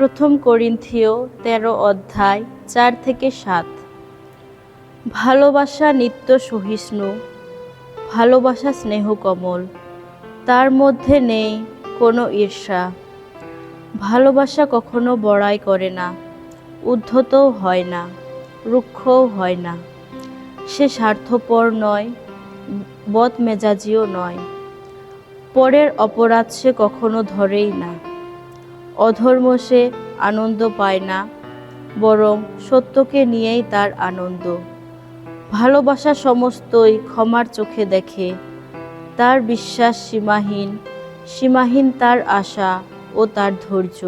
প্রথম করিন্থীয় তেরো অধ্যায় চার থেকে সাত। ভালোবাসা নিত্য সহিষ্ণু, ভালোবাসা স্নেহ কমল, তার মধ্যে নেই কোনো ঈর্ষা। ভালোবাসা কখনো বড়াই করে না, উদ্ধতও হয় না, রুক্ষও হয় না। সে স্বার্থপর নয়, বদমেজাজিও নয়। পরের অপরাধ সে কখনো ধরেই না। অধর্ম সে আনন্দ পায় না, বরং সত্যকে নিয়েই তার আনন্দ। ভালোবাসা সমস্তই ক্ষমার চোখে দেখে, তার বিশ্বাস সীমাহীন সীমাহীন তার আশা ও তার ধৈর্য।